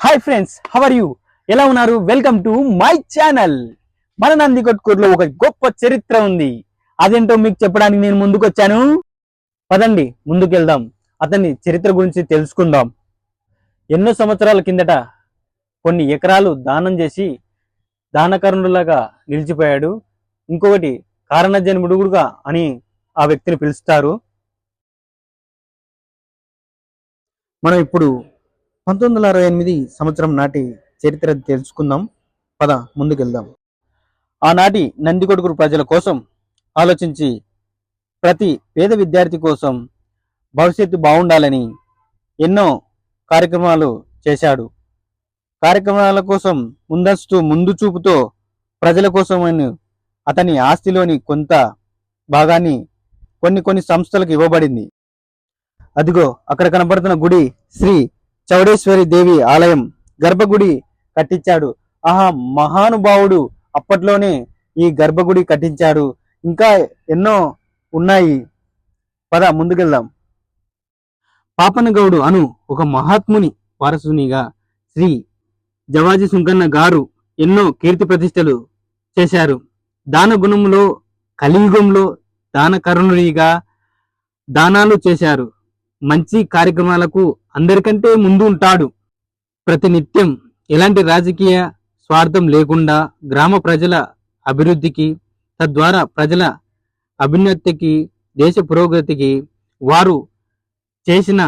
Hi friends how are you ఎలా ఉన్నారు? Welcome to my channel మన నందికొట్కూరులో ఒక గొప్ప చరిత్ర ఉంది. అదేంటో మీకు చెప్పడానికి నేను ముందుకు వచ్చాను పదండి ముందుకెళ్దాం. అతని చరిత్ర గురించి తెలుసుకుందాం. ఎన్నో సంవత్సరాల కిందట కొన్ని ఎకరాలు దానం చేసి దానకరుణులాగా నిలిచిపోయాడు. ఇంకొకటి కారణజన్ముడుగుడుగా అని ఆ వ్యక్తిని పిలుస్తారు. మనం ఇప్పుడు పంతొమ్మిది వందల అరవై ఎనిమిది సంవత్సరం నాటి చరిత్ర తెలుసుకుందాం. పద ముందుకెళ్దాం. ఆనాటి నందికొడుకురు ప్రజల కోసం ఆలోచించి ప్రతి పేద విద్యార్థి కోసం భవిష్యత్తు బాగుండాలని ఎన్నో కార్యక్రమాలు చేశాడు. కార్యక్రమాల కోసం ముందస్తు ముందు చూపుతో ప్రజల కోసం అతని ఆస్తిలోని కొంత భాగాన్ని కొన్ని కొన్ని సంస్థలకు ఇవ్వబడింది. అదిగో అక్కడ కనబడుతున్న గుడి శ్రీ చౌడేశ్వరి దేవి ఆలయం గర్భగుడి కట్టించాడు. ఆహా మహానుభావుడు అప్పట్లోనే ఈ గర్భగుడి కట్టించాడు. ఇంకా ఎన్నో ఉన్నాయి. పద ముందుకెళ్దాం. పాపనగౌడు అను ఒక మహాత్ముని వారసునిగా శ్రీ జవాజీ సుంకన్న గారు ఎన్నో కీర్తి ప్రతిష్టలు చేశారు. దాన గుణంలో కలియుగంలో దాన కరుణునిగా దానాలు చేశారు. మంచి కార్యక్రమాలకు అందరికంటే ముందు ఉంటాడు. ప్రతినిత్యం ఎలాంటి రాజకీయ స్వార్థం లేకుండా గ్రామ ప్రజల అభివృద్ధికి తద్వారా ప్రజల అభ్యున్నతికి దేశ పురోగతికి వారు చేసిన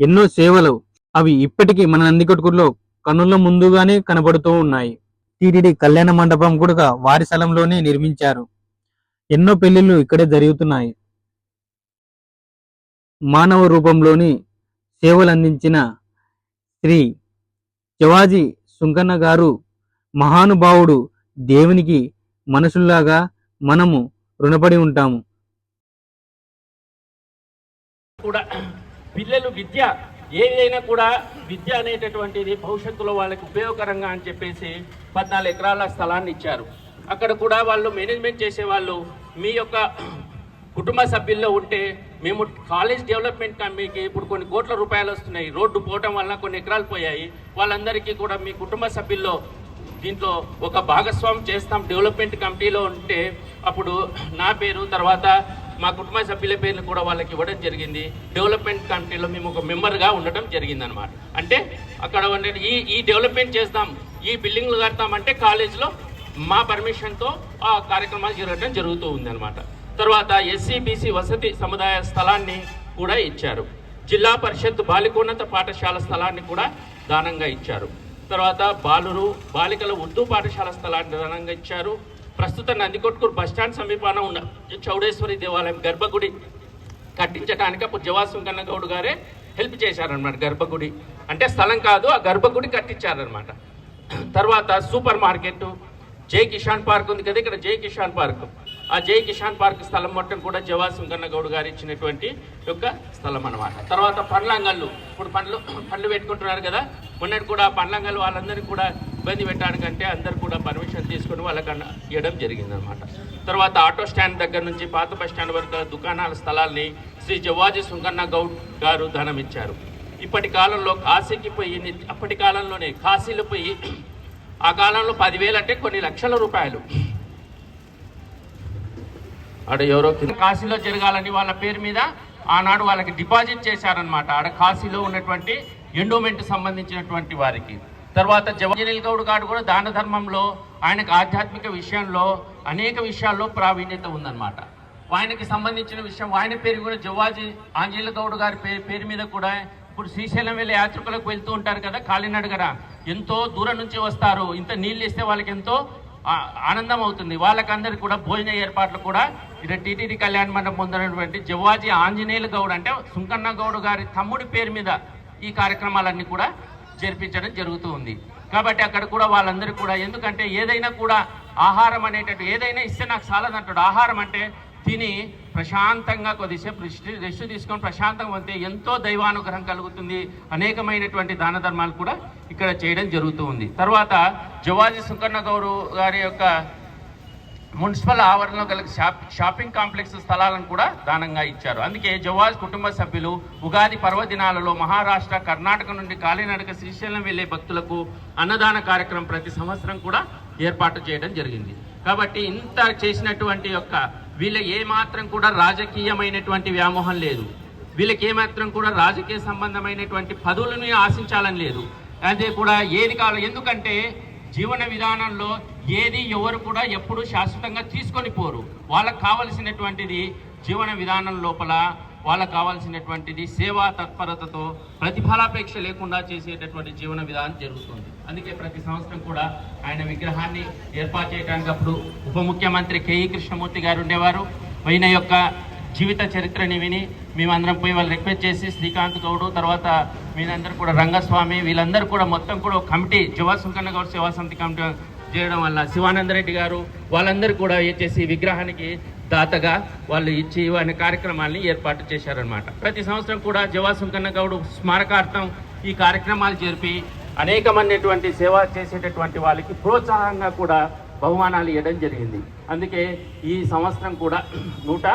ఎన్నో సేవలు అవి ఇప్పటికీ మన నందికొట్కూరులో కన్నుల ముందుగానే కనబడుతూ ఉన్నాయి. టీటీడీ కళ్యాణ మండపం కూడా వారి స్థలంలోనే నిర్మించారు. ఎన్నో పెళ్ళిళ్ళు ఇక్కడే జరుగుతున్నాయి. మానవ రూపంలోని సేవలు అందించిన శ్రీ శివాజీ సుంకన్న గారు మహానుభావుడు దేవునికి మనుషుల్లాగా మనము రుణపడి ఉంటాము. కూడా పిల్లలు విద్య ఏదైనా కూడా విద్య అనేటటువంటిది భవిష్యత్తులో వాళ్ళకి ఉపయోగకరంగా అని చెప్పేసి పద్నాలుగు ఎకరాల స్థలాన్ని ఇచ్చారు. అక్కడ కూడా వాళ్ళు మేనేజ్మెంట్ చేసే వాళ్ళు మీ యొక్క కుటుంబ సభ్యుల్లో ఉంటే మేము కాలేజ్ డెవలప్మెంట్ కమిటీకి ఇప్పుడు కొన్ని కోట్ల రూపాయలు వస్తున్నాయి. రోడ్డు పోవటం వలన కొన్ని ఎకరాలు పోయాయి. వాళ్ళందరికీ కూడా మీ కుటుంబ సభ్యుల్లో దీంట్లో ఒక భాగస్వామి చేస్తాం. డెవలప్మెంట్ కమిటీలో ఉంటే అప్పుడు నా పేరు తర్వాత మా కుటుంబ సభ్యుల పేర్లు కూడా వాళ్ళకి ఇవ్వడం జరిగింది. డెవలప్మెంట్ కమిటీలో మేము ఒక మెంబర్గా ఉండటం జరిగింది అనమాట అంటే అక్కడ ఉండే ఈ ఈ డెవలప్మెంట్ చేస్తాం. ఈ బిల్డింగ్లు కడతామంటే కాలేజ్లో మా పర్మిషన్తో ఆ కార్యక్రమాలు జరగడం జరుగుతూ ఉందన్నమాట. తర్వాత ఎస్సీ బీసీ వసతి సముదాయ స్థలాన్ని కూడా ఇచ్చారు. జిల్లా పరిషత్ బాలికోన్నత పాఠశాల స్థలాన్ని కూడా దానంగా ఇచ్చారు. తర్వాత బాలురు బాలికల ఉర్దూ పాఠశాల స్థలాన్ని దానంగా ఇచ్చారు. ప్రస్తుత నందికొట్కూరు బస్టాండ్ సమీపాన ఉన్న చౌడేశ్వరి దేవాలయం గర్భగుడి కట్టించడానికి అప్పుడు జవాసం కన్నగౌడ్ గారే హెల్ప్ చేశారనమాట గర్భగుడి. అంటే స్థలం కాదు ఆ గర్భగుడి కట్టించారనమాట తర్వాత సూపర్ మార్కెట్ జై కిషాన్ పార్క్ ఉంది కదా ఇక్కడ జై కిషాన్ పార్క్. ఆ జై కిషాన్ పార్క్ స్థలం మొత్తం కూడా జవాసం కన్న గౌడ్ గారు ఇచ్చినటువంటి యొక్క స్థలం అనమాట తర్వాత పండ్లంగళ్ళు ఇప్పుడు పండ్లు పండ్లు పెట్టుకుంటున్నారు కదా మొన్నటి కూడా పండ్లంగల్ వాళ్ళందరినీ కూడా ఇబ్బంది పెట్టడానికంటే అందరు కూడా పర్మిషన్ తీసుకొని వాళ్ళకన్నా ఇవ్వడం జరిగిందనమాట తర్వాత ఆటో స్టాండ్ దగ్గర నుంచి పాత బస్ స్టాండ్ వరకు దుకాణాల స్థలాల్ని శ్రీ జవాజీ సుంకన్న గౌడ్ గారు ధనం ఇచ్చారు ఇప్పటి కాలంలో కాశీకి పోయి అప్పటి కాలంలోనే కాశీలో పోయి ఆ కాలంలో పదివేలు అంటే కొన్ని లక్షల రూపాయలు. ఆడ ఎవరో కాశీలో జరగాలని వాళ్ళ పేరు మీద ఆనాడు వాళ్ళకి డిపాజిట్ చేశారనమాట ఆడ కాశీలో ఉన్నటువంటి ఎండోమెంట్ సంబంధించినటువంటి వారికి. తర్వాత జవజనీల్ గౌడ్ గారు కూడా దాన ధర్మంలో ఆయనకు ఆధ్యాత్మిక విషయంలో అనేక విషయాల్లో ప్రావీణ్యత ఉందన్నమాట. ఆయనకి సంబంధించిన విషయం ఆయన పేరు కూడా జవాజీ ఆంజనేయుల గౌడ్ గారి పేరు పేరు మీద కూడా ఇప్పుడు శ్రీశైలం వెళ్ళే యాత్రికులకు వెళ్తూ ఉంటారు కదా కాలినడగర ఎంతో దూరం నుంచి వస్తారు. ఇంత నీళ్ళు ఇస్తే వాళ్ళకి ఎంతో ఆనందం అవుతుంది వాళ్ళకందరికి కూడా భోజన ఏర్పాట్లు కూడా ఇక్కడ టీటీడీ కళ్యాణ మండపం పొందినటువంటి జవాజీ ఆంజనేయులు గౌడ్ అంటే సుంకన్న గౌడ్ గారి తమ్ముడి పేరు మీద ఈ కార్యక్రమాలన్నీ కూడా జరిపించడం జరుగుతూ ఉంది. కాబట్టి అక్కడ కూడా వాళ్ళందరికీ కూడా ఎందుకంటే ఏదైనా కూడా ఆహారం అనేటట్టు ఏదైనా ఇస్తే నాకు చాలదంటాడు ఆహారం అంటే తిని ప్రశాంతంగా కొద్దిసేపు రెస్ట్ రెస్ట్ తీసుకొని ప్రశాంతంగా ఉంటే ఎంతో దైవానుగ్రహం కలుగుతుంది. అనేకమైనటువంటి దాన ధర్మాలు కూడా ఇక్కడ చేయడం జరుగుతూ ఉంది. తర్వాత జవాజీ సుకర్ణ గౌరు గారి యొక్క మున్సిపల్ ఆవరణలో గల షాప్ షాపింగ్ కాంప్లెక్స్ స్థలాలను కూడా దానంగా ఇచ్చారు. అందుకే జవాజ్ కుటుంబ సభ్యులు ఉగాది పర్వదినాలలో మహారాష్ట్ర కర్ణాటక నుండి కాలినడక శ్రీశైలం వెళ్ళే భక్తులకు అన్నదాన కార్యక్రమం ప్రతి సంవత్సరం కూడా ఏర్పాటు చేయడం జరిగింది. కాబట్టి ఇంత చేసినటువంటి యొక్క వీళ్ళ ఏమాత్రం కూడా రాజకీయమైనటువంటి వ్యామోహం లేదు. వీళ్ళకి ఏమాత్రం కూడా రాజకీయ సంబంధమైనటువంటి పదవులను ఆశించాలని లేదు. అదే కూడా ఏది కావాలి ఎందుకంటే జీవన విధానంలో ఏది ఎవరు కూడా ఎప్పుడు శాశ్వతంగా తీసుకొని పోరు. వాళ్ళకు కావలసినటువంటిది జీవన విధానం లోపల వాళ్ళకు కావాల్సినటువంటిది సేవా తత్పరతతో ప్రతిఫలాపేక్ష లేకుండా చేసేటటువంటి జీవన విధానం జరుగుతుంది. అందుకే ప్రతి సంవత్సరం కూడా ఆయన విగ్రహాన్ని ఏర్పాటు చేయడానికి అప్పుడు ఉప ముఖ్యమంత్రి కేఈ కృష్ణమూర్తి గారు ఉండేవారు. ఆయన యొక్క జీవిత చరిత్రని విని మేమందరం పోయి వాళ్ళు రిక్వెస్ట్ చేసి శ్రీకాంత్ గౌడు తర్వాత మీరందరూ కూడా రంగస్వామి వీళ్ళందరూ కూడా మొత్తం కూడా కమిటీ జవాసుంకన్న గౌడ్ సేవా సమితి కమిటీ చేయడం వల్ల శివానందరెడ్డి గారు వాళ్ళందరూ కూడా చేసి విగ్రహానికి దాతగా వాళ్ళు ఇచ్చి అనే కార్యక్రమాల్ని ఏర్పాటు చేశారనమాట ప్రతి సంవత్సరం కూడా జవా కన్నగౌడు గౌడు స్మారకార్థం ఈ కార్యక్రమాలు జరిపి అనేకమైనటువంటి సేవ చేసేటటువంటి వాళ్ళకి ప్రోత్సాహంగా కూడా బహుమానాలు ఇవ్వడం జరిగింది. అందుకే ఈ సంవత్సరం కూడా నూట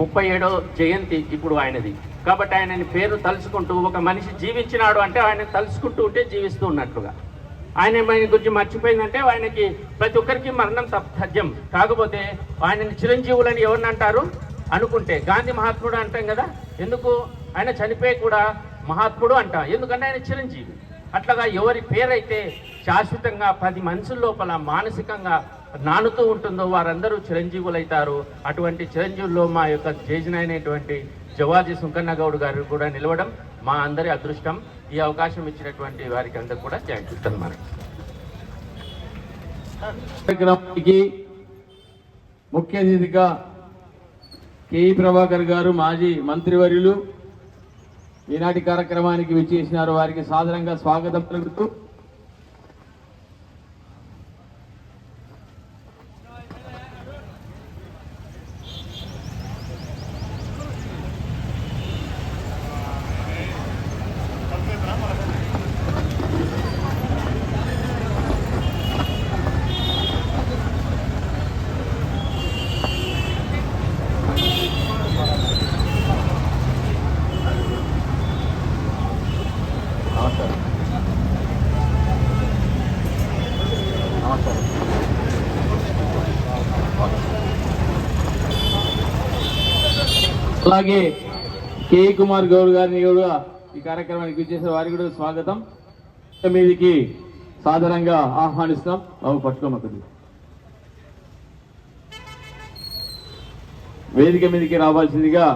ముప్పై ఏడో జయంతి ఇప్పుడు ఆయనది. కాబట్టి ఆయనని పేరు తలుచుకుంటూ ఒక మనిషి జీవించినాడు అంటే ఆయన తలుచుకుంటూ ఉంటే జీవిస్తూ ఉన్నట్లుగా. ఆయన ఆయన గురించి మర్చిపోయిందంటే ఆయనకి ప్రతి ఒక్కరికి మరణం సత్యం కాకపోతే ఆయనని చిరంజీవులని ఎవరిని అంటారు? అనుకుంటే. గాంధీ మహాత్ముడు అంటాం కదా? ఎందుకు? ఆయన చనిపోయి కూడా మహాత్ముడు అంటాం. ఎందుకంటే ఆయన చిరంజీవి. అట్లాగా ఎవరి పేరైతే శాశ్వతంగా పది మనుషుల లోపల మానసికంగా నానుతూ ఉంటుందో వారందరూ చిరంజీవులు అటువంటి చిరంజీవుల్లో మా యొక్క జేజనైనటువంటి జవాజీ సుంకన్న గౌడ్ గారు కూడా నిలవడం మా అందరి అదృష్టం ఈ అవకాశం ఇచ్చినటువంటి వారికి అందరు కూడా థ్యాంక్ యూ కార్యక్రమానికి ముఖ్య అతిథిగా కేఈ ప్రభాకర్ గారు మాజీ మంత్రివర్యులు ఈనాటి కార్యక్రమానికి విచ్చేసినారు. వారికి సాధారణంగా స్వాగతం పలుకుతూ అలాగే కేఈ కుమార్ గౌడ్ గారిని కూడా ఈ కార్యక్రమానికి విచ్చేసిన వారికి కూడా స్వాగతం. మీదికి సాధారణంగా ఆహ్వానిస్తాం బాబు పట్టుకోమక్కది వేదిక మీదకి రావాల్సిందిగా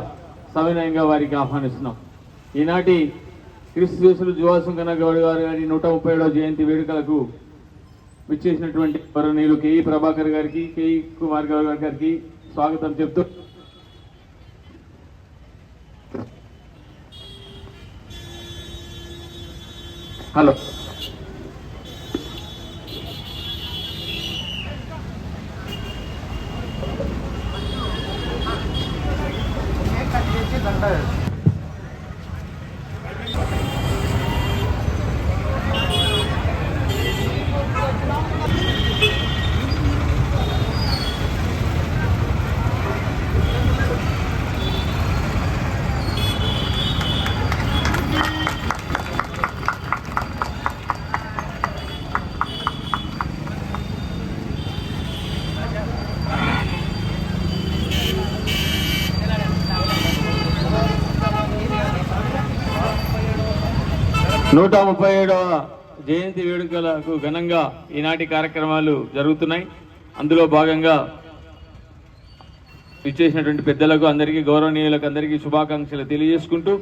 సవినయంగా వారికి ఆహ్వానిస్తున్నాం. ఈనాటి క్రిస్తులు జువాసుంకన్న గౌడ్ గారు గారి నూట ముప్పై ఏడవ జయంతి వేడుకలకు విచ్చేసినటువంటి వరణీయులు కేఈ ప్రభాకర్ గారికి కేఈ కుమార్ గౌడ్ గారికి స్వాగతం చెప్తూ હાલો. నూట ముప్పై ఏడవ జయంతి వేడుకలకు ఘనంగా ఈనాటి కార్యక్రమాలు జరుగుతున్నాయి. అందులో భాగంగా ఇచ్చేసినటువంటి పెద్దలకు అందరికీ గౌరవనీయులకు అందరికీ శుభాకాంక్షలు తెలియజేసుకుంటూ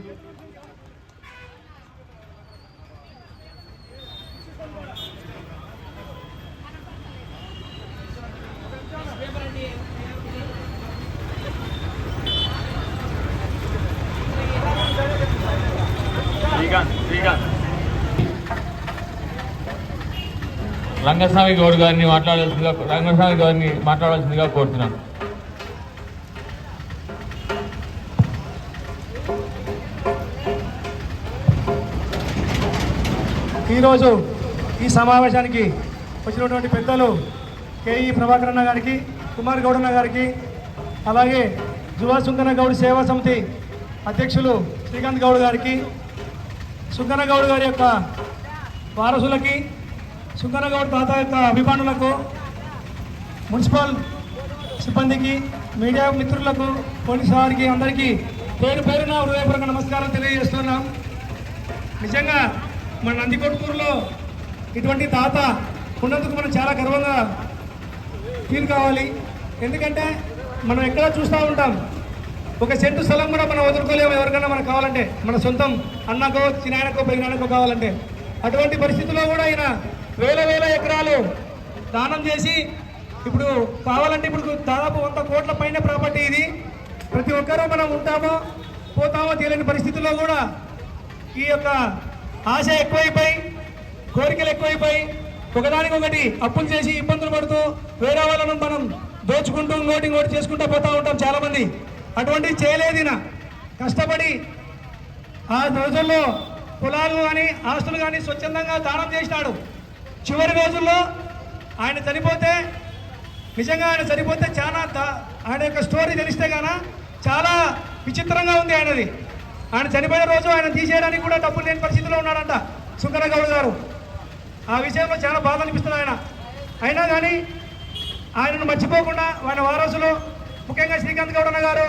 రంగస్వామి గౌడ్ గారిని మాట్లాడాల్సిందిగా రంగస్వామి గారిని మాట్లాడాల్సిందిగా కోరుతున్నాను. ఈరోజు ఈ సమావేశానికి వచ్చినటువంటి పెద్దలు కేఈ ప్రభాకరన్న గారికి కుమార్ గౌడన్న గారికి అలాగే జువా సుంకన్న గౌడ్ సేవా సమితి అధ్యక్షులు శ్రీకాంత్ గౌడ్ గారికి సుంకన గౌడ్ గారి యొక్క వారసులకి సుంకన్న గౌడ్ తాత యొక్క అభిమానులకు మున్సిపల్ సిబ్బందికి మీడియా మిత్రులకు పోలీసు వారికి అందరికీ పేరు పేరున హృదయపూర్వక నమస్కారం తెలియజేస్తున్నాం. నిజంగా మన నందికొట్కూరులో ఇటువంటి తాత ఉన్నందుకు మనం చాలా గర్వంగా ఫీల్ కావాలి. ఎందుకంటే మనం ఎక్కడ చూస్తూ ఉంటాం ఒక సెంటు స్థలం కూడా మనం వదులుకోలేము ఎవరికైనా మనకు కావాలంటే. మన సొంతం అన్నకో చిన్నాయనకో పెరిగినాయనకో కావాలంటే. అటువంటి పరిస్థితుల్లో కూడా ఆయన వేల వేల ఎకరాలు. దానం చేసి ఇప్పుడు కావాలంటే ఇప్పుడు దాదాపు వంద కోట్ల పైన ప్రాపర్టీ ఇది. ప్రతి ఒక్కరూ మనం ఉంటామో పోతామో తెలియని పరిస్థితుల్లో కూడా ఈ యొక్క ఆశ ఎక్కువైపోయి కోరికలు ఎక్కువైపోయి ఒకదానికొకటి అప్పులు చేసి ఇబ్బందులు పడుతూ వేరే వాళ్ళను మనం దోచుకుంటూ ఇంకోటి ఇంకోటి చేసుకుంటూ పోతూ ఉంటాం చాలామంది. అటువంటి అటువంటివి చేయలేదు కష్టపడి ఆ రోజుల్లో పొలాలు కానీ ఆస్తులు కానీ స్వచ్ఛందంగా దానం చేసినాడు. చివరి రోజుల్లో ఆయన చనిపోతే నిజంగా ఆయన చనిపోతే చాలా ఆయన యొక్క స్టోరీ తెలిస్తే గాన చాలా విచిత్రంగా ఉంది ఆయనది. ఆయన చనిపోయిన రోజు ఆయన తీసేయడానికి కూడా డబ్బులు లేని పరిస్థితిలో ఉన్నాడంట సుంకరగౌడ్ గారు. ఆ విషయంలో చాలా బాధ అనిపిస్తుంది ఆయన. అయినా కానీ ఆయనను మర్చిపోకుండా ఆయన వారసులు ముఖ్యంగా శ్రీకాంత్ గౌడ్ గారు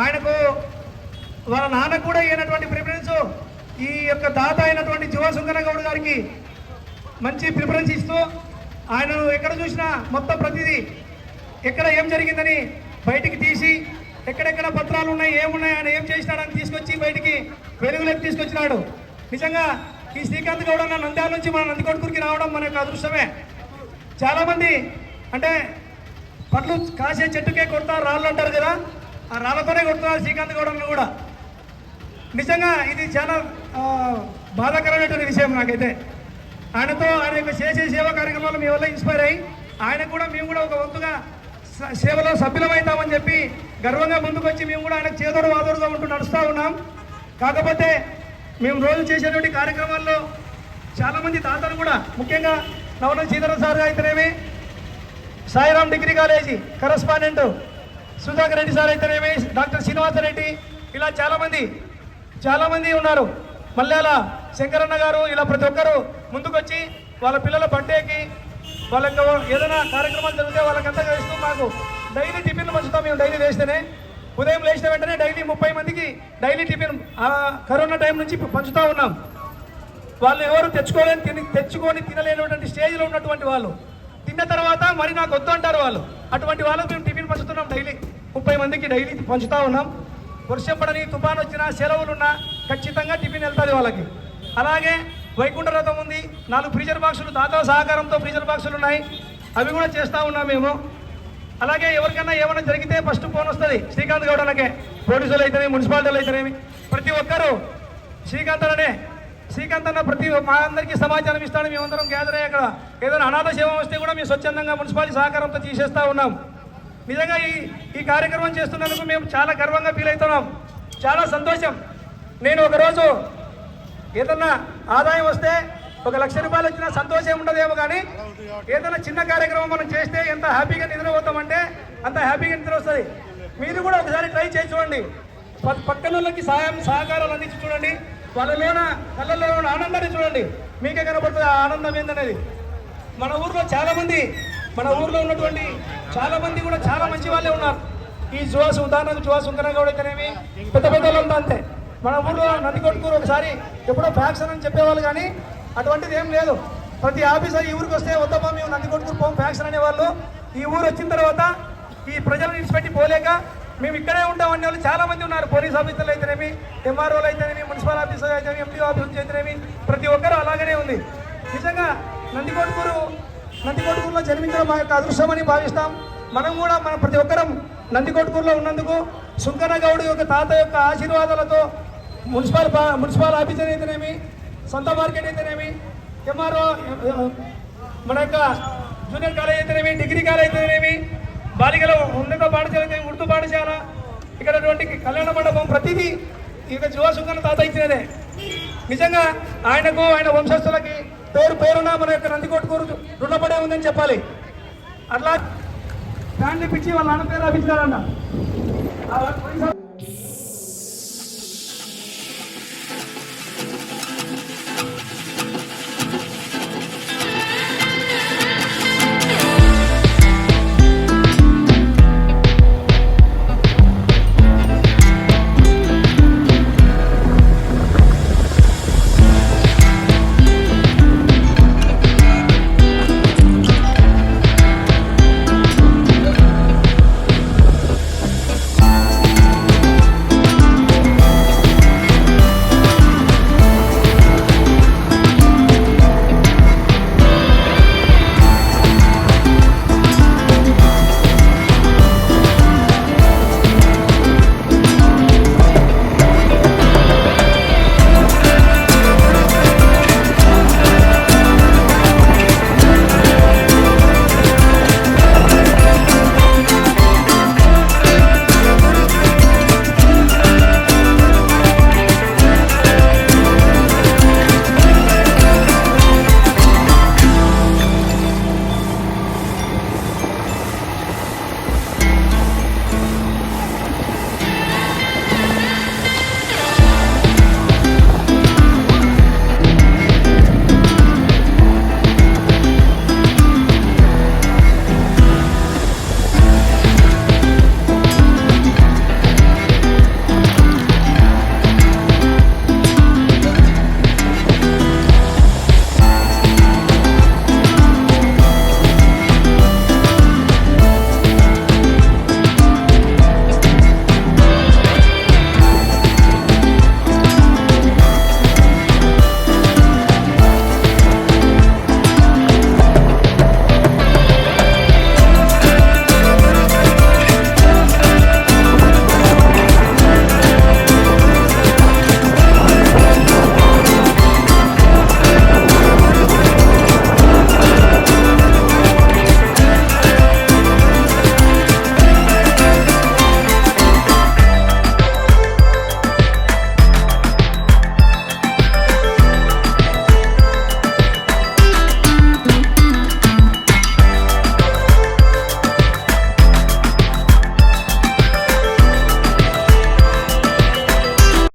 ఆయనకు వాళ్ళ నాన్నకు కూడా ఇవ్వనటువంటి ప్రిఫరెన్స్ ఈ యొక్క దాత అయినటువంటి యువ సుంకరగౌడ్ గారికి మంచి ప్రిఫరెన్స్ ఇస్తూ ఆయనను ఎక్కడ చూసినా మొత్తం ప్రతిదీ ఎక్కడ ఏం జరిగిందని బయటికి తీసి ఎక్కడెక్కడ పత్రాలు ఉన్నాయి ఏమున్నాయి ఆయన ఏం చేసినాడని తీసుకొచ్చి బయటికి వెలుగులోకి తీసుకొచ్చినాడు. నిజంగా ఈ శ్రీకాంత్ గౌడ అన్న నంద్యాల నుంచి మన నందికొట్కూరికి రావడం మన యొక్క అదృష్టమే. చాలామంది అంటే పట్లు కాసే చెట్టుకే కొడతారు రాళ్ళు అంటారు కదా ఆ రాళ్ళతోనే కొడుతున్నారు శ్రీకాంత్ గౌడ్ కూడా. నిజంగా ఇది చాలా బాధాకరమైనటువంటి విషయం నాకైతే. ఆయనతో ఆయన యొక్క చేసే సేవా కార్యక్రమాలు మీ వల్ల ఇన్స్పైర్ అయ్యి ఆయన కూడా మేము కూడా ఒక వంతుగా సేవలో సభ్యులమవుతామని చెప్పి గర్వంగా ముందుకు వచ్చి మేము కూడా ఆయన చేదోడు వాదోడుగా ఉంటూ నడుస్తూ ఉన్నాం. కాకపోతే మేము రోజు చేసేటువంటి కార్యక్రమాల్లో చాలామంది తాతలు కూడా ముఖ్యంగా నవన సీతారాం సార్ అయితేనేమి Sairam degree college correspondent Sudhakar Reddy sir అయితేనేమి డాక్టర్ శ్రీనివాసరెడ్డి ఇలా చాలామంది చాలామంది ఉన్నారు. మల్లెల శంకరన్న గారు ఇలా ప్రతి ఒక్కరు ముందుకొచ్చి వాళ్ళ పిల్లల బర్త్డేకి వాళ్ళకి ఏదైనా కార్యక్రమాలు జరిగితే వాళ్ళకంతా వేస్తూ మాకు డైలీ టిఫిన్లు పంచుతాం. మేము డైలీ వేస్తేనే ఉదయం లేచిన వెంటనే డైలీ ముప్పై మందికి డైలీ టిఫిన్ కరోనా టైం నుంచి పంచుతూ ఉన్నాం. వాళ్ళు ఎవరు తెచ్చుకోలేని తిని తెచ్చుకొని తినలేనటువంటి స్టేజ్లో ఉన్నటువంటి వాళ్ళు. తిన్న తర్వాత మరి నాకు వద్దు అంటారు వాళ్ళు. అటువంటి వాళ్ళకి మేము టిఫిన్ పంచుతున్నాం డైలీ ముప్పై మందికి డైలీ పంచుతూ ఉన్నాం. వర్షం పడని తుఫాన్ వచ్చినా సెలవులున్నా ఖచ్చితంగా టిఫిన్ వెళ్తుంది వాళ్ళకి. అలాగే వైకుంఠ రథం ఉంది. నాలుగు ఫ్రీజర్ బాక్సులు దాతా సహకారంతో ఫ్రీజర్ బాక్సులు ఉన్నాయి. అవి కూడా చేస్తూ ఉన్నాం మేము. అలాగే ఎవరికైనా ఏమైనా జరిగితే ఫస్ట్ ఫోన్ వస్తుంది. శ్రీకాంత్ గౌడలకే. పోలీసులు అయితేనే మున్సిపాలిటీలు అయితేనేమి. ప్రతి ఒక్కరూ శ్రీకాంత్ అనే శ్రీకాంత్ అన్న ప్రతి మా అందరికీ సమాచారం ఇస్తాడు. మేమందరం గ్యాదర్ అయ్యి అక్కడ ఏదైనా అనాథ సేవ వస్తే కూడా మేము స్వచ్ఛందంగా మున్సిపాలిటీ సహకారంతో తీసేస్తూ ఉన్నాం. నిజంగా ఈ ఈ కార్యక్రమం చేస్తున్నందుకు మేము చాలా గర్వంగా ఫీల్ అవుతున్నాం. చాలా సంతోషం. నేను ఒకరోజు ఏదన్నా ఆదాయం వస్తే ఒక లక్ష రూపాయలు వచ్చినా సంతోషం ఉండదేమో కానీ ఏదైనా చిన్న కార్యక్రమం మనం చేస్తే ఎంత హ్యాపీగా నిద్రపోతామంటే అంత హ్యాపీగా నిద్ర వస్తుంది. మీరు కూడా ఒకసారి ట్రై చేసి చూడండి. ప- సహాయం సహకారాలు అందించి చూడండి. వాళ్ళలోన కళ్ళల్లో ఉన్న ఆనందాన్ని చూడండి. మీకే కనబడుతుంది ఆ ఆనందం ఏందనేది. మన ఊర్లో చాలా మంది మన ఊర్లో ఉన్నటువంటి చాలా మంది కూడా చాలా మంచి వాళ్ళే ఉన్నారు. ఈ జువాసు ఉదాహరణకు జువాసు ఉంకనగౌడ అయితేనేమి? పెద్ద పెద్ద వాళ్ళంతా అంతే. మన ఊళ్ళో నందికొట్టుకూరు ఒకసారి ఎప్పుడో ఫ్యాక్షన్ అని చెప్పేవాళ్ళు కానీ అటువంటిది ఏం లేదు. ప్రతి ఆఫీసర్ ఈ ఊరికి వస్తే వద్దమ్మా మేము నందికొట్టుకూరు పోం ఫ్యాక్షన్ అనేవాళ్ళు. ఈ ఊరు వచ్చిన తర్వాత ఈ ప్రజలను విడిచిపెట్టి పోలేక మేము ఇక్కడే ఉంటామనే వాళ్ళు చాలా మంది ఉన్నారు. పోలీస్ ఆఫీసర్లు అయితేనేమి ఎంఆర్ఓలు అయితేనేమి మున్సిపల్ ఆఫీసర్ అయితేనేమి ఎంపీ ఆఫీసర్ అయితేనేమి ప్రతి ఒక్కరూ అలాగనే ఉంది. నిజంగా నందికొట్కూరు నందికొట్కూరులో జన్మించడం మా యొక్క అదృష్టమని భావిస్తాం. మనం కూడా మన ప్రతి ఒక్కరం నందికొట్కూరులో ఉన్నందుకు సుంకన్న గౌడ్ యొక్క తాత యొక్క ఆశీర్వాదాలతో మున్సిపల్ మున్సిపల్ ఆఫీసర్ అయితేనేమి సొంత మార్కెట్ అయితేనేమి ఎంఆర్ఓ మన యొక్క జూనియర్ కాలేజ్ అయితేనేమి డిగ్రీ కాలేజ్ అయితేనేమి బాలికల ఉన్నత పాఠశాల అయితే ఉర్దూ పాఠశాల ఇక్కడటువంటి కళ్యాణ మండపం ప్రతిదీ ఇక యువ తాత ఇచ్చినదే. నిజంగా ఆయనకు ఆయన వంశస్థులకి పేరు పేరున మన యొక్క నందికొట్కూరు రుణపడే ఉందని చెప్పాలి. అట్లా ఫ్యాన్ ఇప్పించి వాళ్ళ నాన్న పేరు రాపించారంట